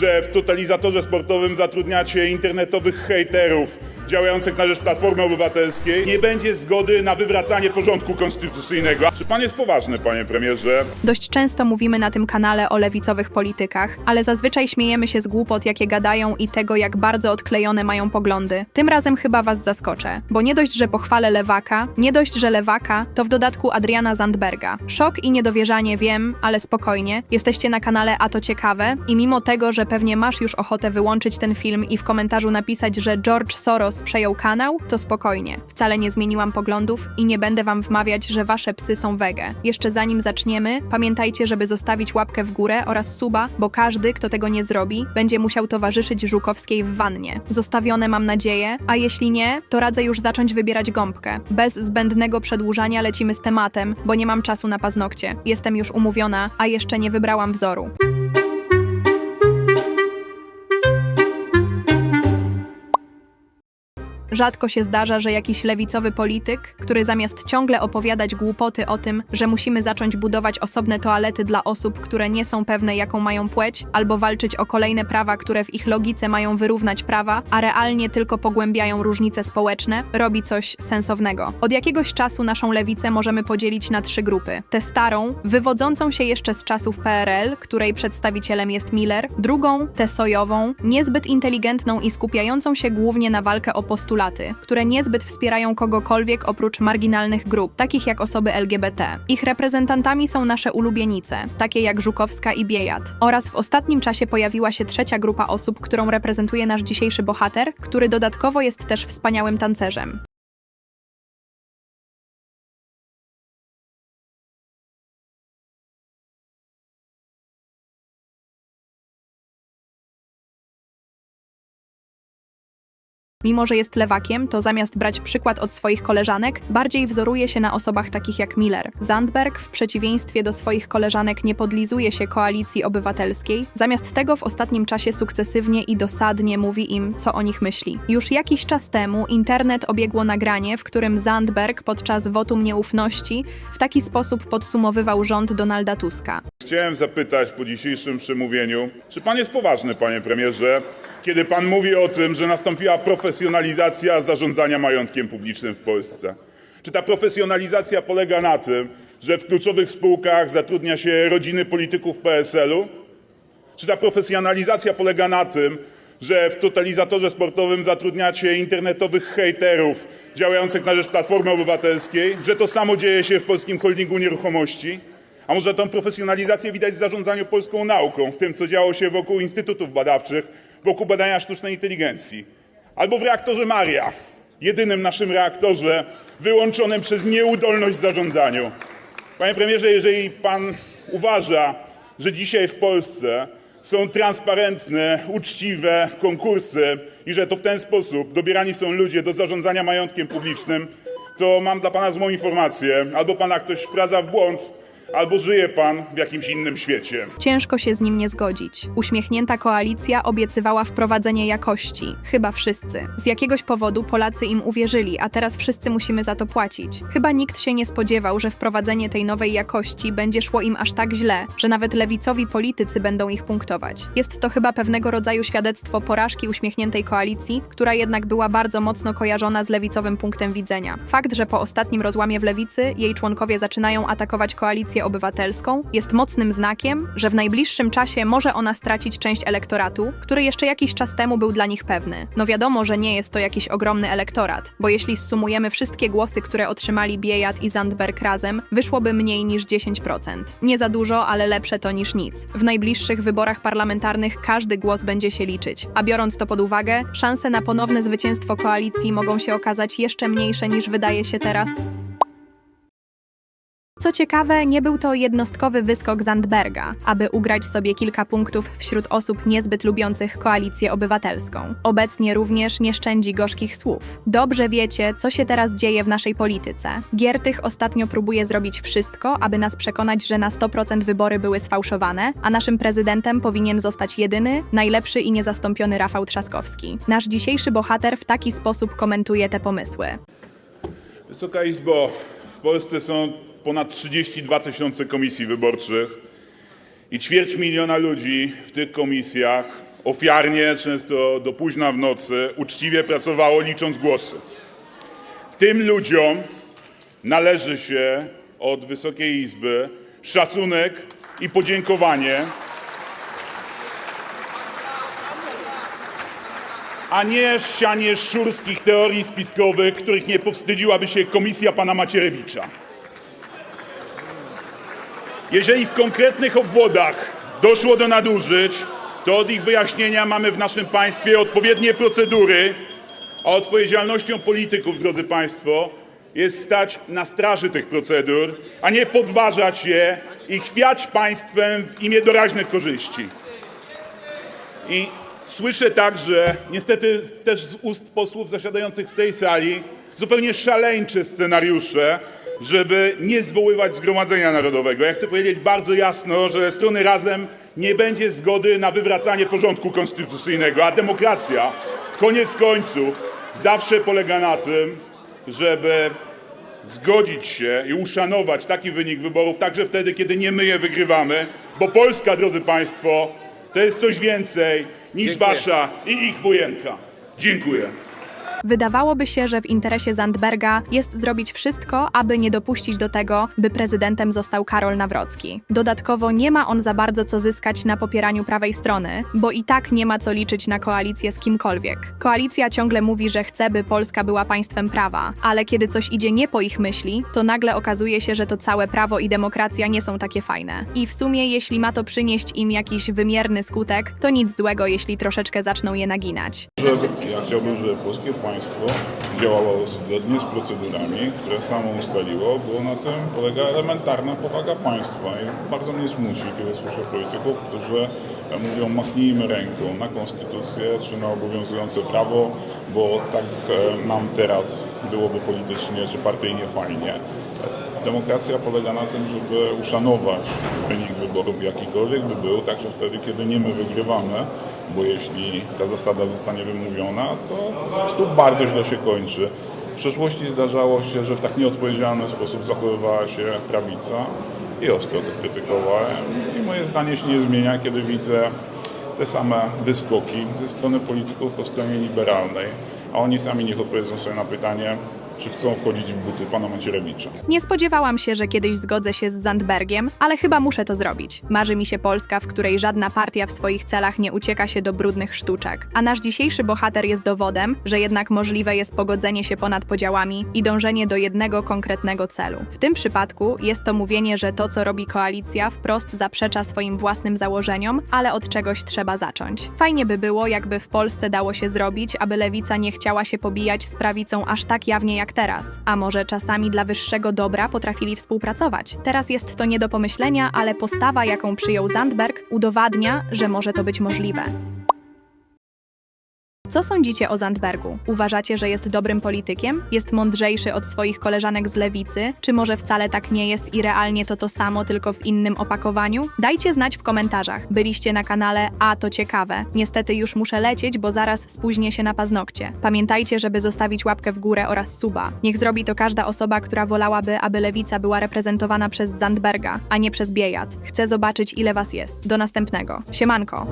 że w totalizatorze sportowym zatrudniacie internetowych hejterów działających na rzecz Platformy Obywatelskiej, nie będzie zgody na wywracanie porządku konstytucyjnego. Czy pan jest poważny, panie premierze? Dość często mówimy na tym kanale o lewicowych politykach, ale zazwyczaj śmiejemy się z głupot, jakie gadają i tego, jak bardzo odklejone mają poglądy. Tym razem chyba was zaskoczę, bo nie dość, że pochwalę lewaka, nie dość, że lewaka, to w dodatku Adriana Zandberga. Szok i niedowierzanie wiem, ale spokojnie. Jesteście na kanale A to ciekawe i mimo tego, że pewnie masz już ochotę wyłączyć ten film i w komentarzu napisać, że George Soros przejął kanał, to spokojnie. Wcale nie zmieniłam poglądów i nie będę wam wmawiać, że wasze psy są wege. Jeszcze zanim zaczniemy, pamiętajcie, żeby zostawić łapkę w górę oraz suba, bo każdy, kto tego nie zrobi, będzie musiał towarzyszyć Żukowskiej w wannie. Zostawione mam nadzieję, a jeśli nie, to radzę już zacząć wybierać gąbkę. Bez zbędnego przedłużania lecimy z tematem, bo nie mam czasu na paznokcie. Jestem już umówiona, a jeszcze nie wybrałam wzoru. Rzadko się zdarza, że jakiś lewicowy polityk, który zamiast ciągle opowiadać głupoty o tym, że musimy zacząć budować osobne toalety dla osób, które nie są pewne, jaką mają płeć, albo walczyć o kolejne prawa, które w ich logice mają wyrównać prawa, a realnie tylko pogłębiają różnice społeczne, robi coś sensownego. Od jakiegoś czasu naszą lewicę możemy podzielić na trzy grupy. Tę starą, wywodzącą się jeszcze z czasów PRL, której przedstawicielem jest Miller, drugą, tę sojową, niezbyt inteligentną i skupiającą się głównie na walkę o postulaty, które niezbyt wspierają kogokolwiek oprócz marginalnych grup, takich jak osoby LGBT. Ich reprezentantami są nasze ulubienice, takie jak Żukowska i Biejat. Oraz w ostatnim czasie pojawiła się trzecia grupa osób, którą reprezentuje nasz dzisiejszy bohater, który dodatkowo jest też wspaniałym tancerzem. Mimo, że jest lewakiem, to zamiast brać przykład od swoich koleżanek, bardziej wzoruje się na osobach takich jak Miller. Zandberg, w przeciwieństwie do swoich koleżanek, nie podlizuje się koalicji obywatelskiej, zamiast tego w ostatnim czasie sukcesywnie i dosadnie mówi im, co o nich myśli. Już jakiś czas temu internet obiegło nagranie, w którym Zandberg podczas wotum nieufności w taki sposób podsumowywał rząd Donalda Tuska. Chciałem zapytać po dzisiejszym przemówieniu, czy pan jest poważny, panie premierze, kiedy pan mówi o tym, że nastąpiła profesjonalizacja zarządzania majątkiem publicznym w Polsce? Czy ta profesjonalizacja polega na tym, że w kluczowych spółkach zatrudnia się rodziny polityków PSL-u? Czy ta profesjonalizacja polega na tym, że w totalizatorze sportowym zatrudniacie internetowych hejterów działających na rzecz Platformy Obywatelskiej? Że to samo dzieje się w Polskim Holdingu Nieruchomości? A może tą profesjonalizację widać w zarządzaniu polską nauką, w tym, co działo się wokół instytutów badawczych, wokół badania sztucznej inteligencji? Albo w reaktorze Maria, jedynym naszym reaktorze wyłączonym przez nieudolność w zarządzaniu. Panie premierze, jeżeli pan uważa, że dzisiaj w Polsce są transparentne, uczciwe konkursy i że to w ten sposób dobierani są ludzie do zarządzania majątkiem publicznym, to mam dla pana złą informację. Albo pana ktoś wprowadza w błąd, albo żyje pan w jakimś innym świecie. Ciężko się z nim nie zgodzić. Uśmiechnięta koalicja obiecywała wprowadzenie jakości. Chyba wszyscy. Z jakiegoś powodu Polacy im uwierzyli, a teraz wszyscy musimy za to płacić. Chyba nikt się nie spodziewał, że wprowadzenie tej nowej jakości będzie szło im aż tak źle, że nawet lewicowi politycy będą ich punktować. Jest to chyba pewnego rodzaju świadectwo porażki uśmiechniętej koalicji, która jednak była bardzo mocno kojarzona z lewicowym punktem widzenia. Fakt, że po ostatnim rozłamie w lewicy jej członkowie zaczynają atakować koalicję obywatelską, jest mocnym znakiem, że w najbliższym czasie może ona stracić część elektoratu, który jeszcze jakiś czas temu był dla nich pewny. No wiadomo, że nie jest to jakiś ogromny elektorat, bo jeśli zsumujemy wszystkie głosy, które otrzymali Biejat i Zandberg razem, wyszłoby mniej niż 10%. Nie za dużo, ale lepsze to niż nic. W najbliższych wyborach parlamentarnych każdy głos będzie się liczyć, a biorąc to pod uwagę, szanse na ponowne zwycięstwo koalicji mogą się okazać jeszcze mniejsze niż wydaje się teraz. Co ciekawe, nie był to jednostkowy wyskok Zandberga, aby ugrać sobie kilka punktów wśród osób niezbyt lubiących koalicję obywatelską. Obecnie również nie szczędzi gorzkich słów. Dobrze wiecie, co się teraz dzieje w naszej polityce. Giertych ostatnio próbuje zrobić wszystko, aby nas przekonać, że na 100% wybory były sfałszowane, a naszym prezydentem powinien zostać jedyny, najlepszy i niezastąpiony Rafał Trzaskowski. Nasz dzisiejszy bohater w taki sposób komentuje te pomysły. Wysoka Izbo, w Polsce są ponad 32 tysiące komisji wyborczych i ćwierć miliona ludzi w tych komisjach ofiarnie, często do późna w nocy, uczciwie pracowało, licząc głosy. Tym ludziom należy się od Wysokiej Izby szacunek i podziękowanie, a nie sianie szurskich teorii spiskowych, których nie powstydziłaby się komisja pana Macierewicza. Jeżeli w konkretnych obwodach doszło do nadużyć, to od ich wyjaśnienia mamy w naszym państwie odpowiednie procedury, a odpowiedzialnością polityków, drodzy Państwo, jest stać na straży tych procedur, a nie podważać je i chwiać państwem w imię doraźnych korzyści. I słyszę także, niestety też z ust posłów zasiadających w tej sali, zupełnie szaleńcze scenariusze, żeby nie zwoływać Zgromadzenia Narodowego. Ja chcę powiedzieć bardzo jasno, że ze strony Razem nie będzie zgody na wywracanie porządku konstytucyjnego, a demokracja, koniec końców, zawsze polega na tym, żeby zgodzić się i uszanować taki wynik wyborów, także wtedy, kiedy nie my je wygrywamy, bo Polska, drodzy Państwo, to jest coś więcej niż Dziękuję. wasza i ich wojenka. Dziękuję. Wydawałoby się, że w interesie Zandberga jest zrobić wszystko, aby nie dopuścić do tego, by prezydentem został Karol Nawrocki. Dodatkowo nie ma on za bardzo co zyskać na popieraniu prawej strony, bo i tak nie ma co liczyć na koalicję z kimkolwiek. Koalicja ciągle mówi, że chce, by Polska była państwem prawa, ale kiedy coś idzie nie po ich myśli, to nagle okazuje się, że to całe prawo i demokracja nie są takie fajne. I w sumie, jeśli ma to przynieść im jakiś wymierny skutek, to nic złego, jeśli troszeczkę zaczną je naginać. Ja chciałbym, żeby polskie państwo działało zgodnie z procedurami, które samo ustaliło, bo na tym polega elementarna powaga państwa. I bardzo mnie smuci, kiedy słyszę polityków, którzy mówią machnijmy ręką na konstytucję czy na obowiązujące prawo, bo tak e, nam teraz byłoby politycznie czy partyjnie fajnie. Demokracja polega na tym, żeby uszanować wynik wyborów jakikolwiek by był, także wtedy, kiedy nie my wygrywamy, bo jeśli ta zasada zostanie wymówiona, to po prostu bardzo źle się kończy. W przeszłości zdarzało się, że w tak nieodpowiedzialny sposób zachowywała się prawica i ostro to krytykowałem i moje zdanie się nie zmienia, kiedy widzę te same wyskoki ze strony polityków po stronie liberalnej, a oni sami niech odpowiedzą sobie na pytanie, czy chcą wchodzić w buty pana Macierewicza. Nie spodziewałam się, że kiedyś zgodzę się z Zandbergiem, ale chyba muszę to zrobić. Marzy mi się Polska, w której żadna partia w swoich celach nie ucieka się do brudnych sztuczek. A nasz dzisiejszy bohater jest dowodem, że jednak możliwe jest pogodzenie się ponad podziałami i dążenie do jednego konkretnego celu. W tym przypadku jest to mówienie, że to, co robi koalicja, wprost zaprzecza swoim własnym założeniom, ale od czegoś trzeba zacząć. Fajnie by było, jakby w Polsce dało się zrobić, aby lewica nie chciała się pobijać z prawicą aż tak jawnie jak teraz. A może czasami dla wyższego dobra potrafili współpracować. Teraz jest to nie do pomyślenia, ale postawa, jaką przyjął Zandberg, udowadnia, że może to być możliwe. Co sądzicie o Zandbergu? Uważacie, że jest dobrym politykiem? Jest mądrzejszy od swoich koleżanek z lewicy? Czy może wcale tak nie jest i realnie to to samo, tylko w innym opakowaniu? Dajcie znać w komentarzach. Byliście na kanale A to ciekawe. Niestety już muszę lecieć, bo zaraz spóźnię się na paznokcie. Pamiętajcie, żeby zostawić łapkę w górę oraz suba. Niech zrobi to każda osoba, która wolałaby, aby lewica była reprezentowana przez Zandberga, a nie przez Biejat. Chcę zobaczyć, ile was jest. Do następnego. Siemanko!